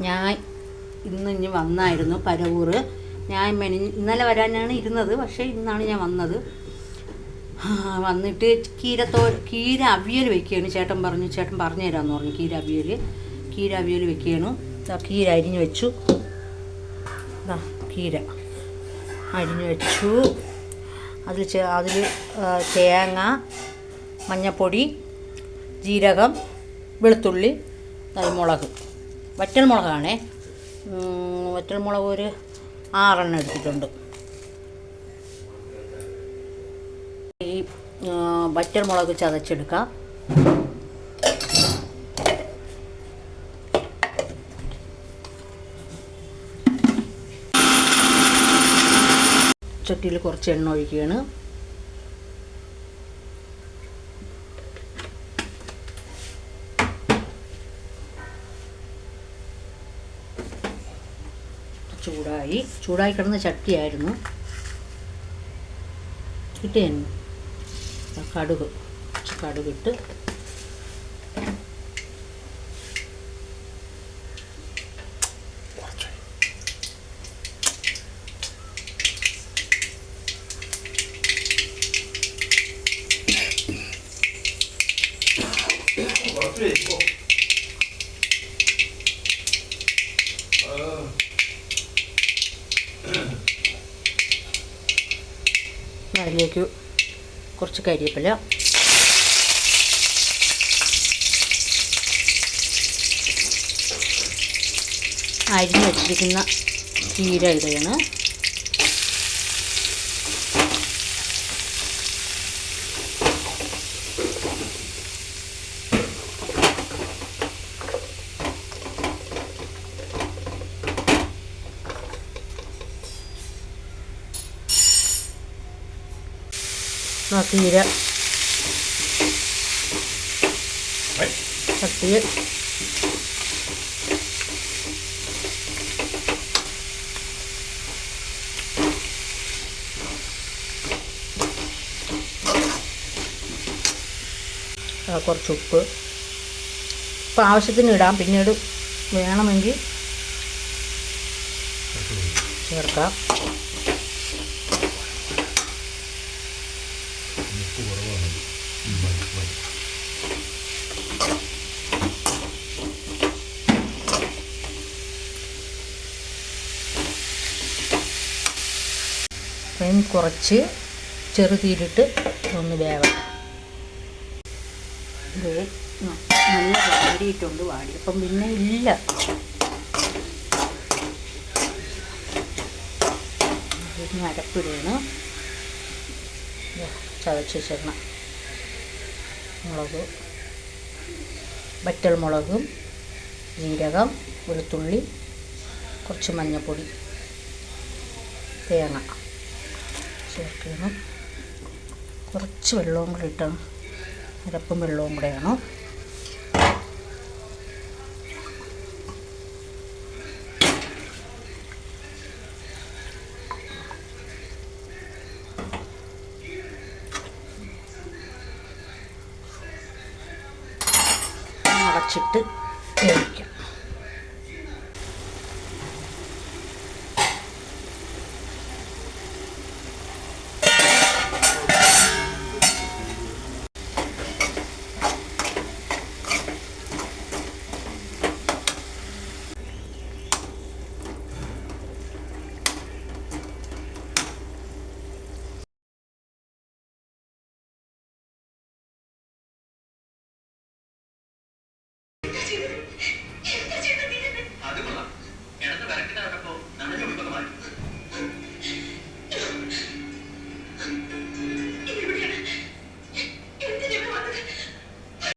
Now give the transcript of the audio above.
ഞാൻ ഇന്ന് ഇനി വന്നായിരുന്നു പരവൂർ. ഞാൻ മെനി ഇന്നലെ വരാനാണ് ഇരുന്നത് പക്ഷേ ഇന്നാണ് ഞാൻ വന്നത്. വന്നിട്ട് കീരത്തോ കീര അവിയൽ വെക്കുകയാണ്. ചേട്ടൻ പറഞ്ഞു ചേട്ടൻ പറഞ്ഞു തരാമെന്ന് പറഞ്ഞു. കീര അവിയൽ കീര അവിയൽ വെക്കുകയാണ്. കീര അരിഞ്ഞു വെച്ചു. കീര അരിഞ്ഞു വെച്ചു. അതിൽ അതിൽ തേങ്ങ മഞ്ഞപ്പൊടി ജീരകം വെളുത്തുള്ളി മുളക്. വറ്റൽ വറ്റൽമുളക് ഒരു ആറെണ്ണം എടുത്തിട്ടുണ്ട്. ഈ വറ്റൽമുളക് വറ്റൽ മുളക് ചതച്ചെടുക്കാം. ചട്ടിയിൽ കുറച്ച് എണ്ണ ഒഴിക്കുകയാണ്. ചൂടായി. ചൂടായി കിടന്ന ചട്ടിയായിരുന്നു. കിട്ടിയായിരുന്നു കടുക്. കടുകിട്ട്. അതിലേക്ക് കുറച്ച് കരിയപ്പില്ല അരിഞ്ഞ് വെച്ചിരിക്കുന്ന ചീര ഇടുകയാണ്. ചീര ചട്ടിയിൽ കുറച്ച് ഉപ്പ്. ഇപ്പം ആവശ്യത്തിന് ഇടാം. പിന്നീട് വേണമെങ്കിൽ ചേർക്കാം. ഫ്ലെയിം കുറച്ച് ചെറുതീരിട്ട് ഒന്ന് ന- നല്ല വാടിയിട്ടുണ്ട് വാടി. അപ്പം പിന്നെ ഇല്ല. ഇതിന് അരപ്പിടുകയാണ് ചതച്ച് മുളക് വറ്റൽ മുളകും ജീരകം വെളുത്തുള്ളി കുറച്ച് മഞ്ഞൾപ്പൊടി തേങ്ങ ചേർക്കണം. കുറച്ച് വെള്ളവും കൂടി ഇട്ടാണ്. അരപ്പും വെള്ളവും കൂടെയാണ് അടച്ചിട്ട് വേവിക്കും.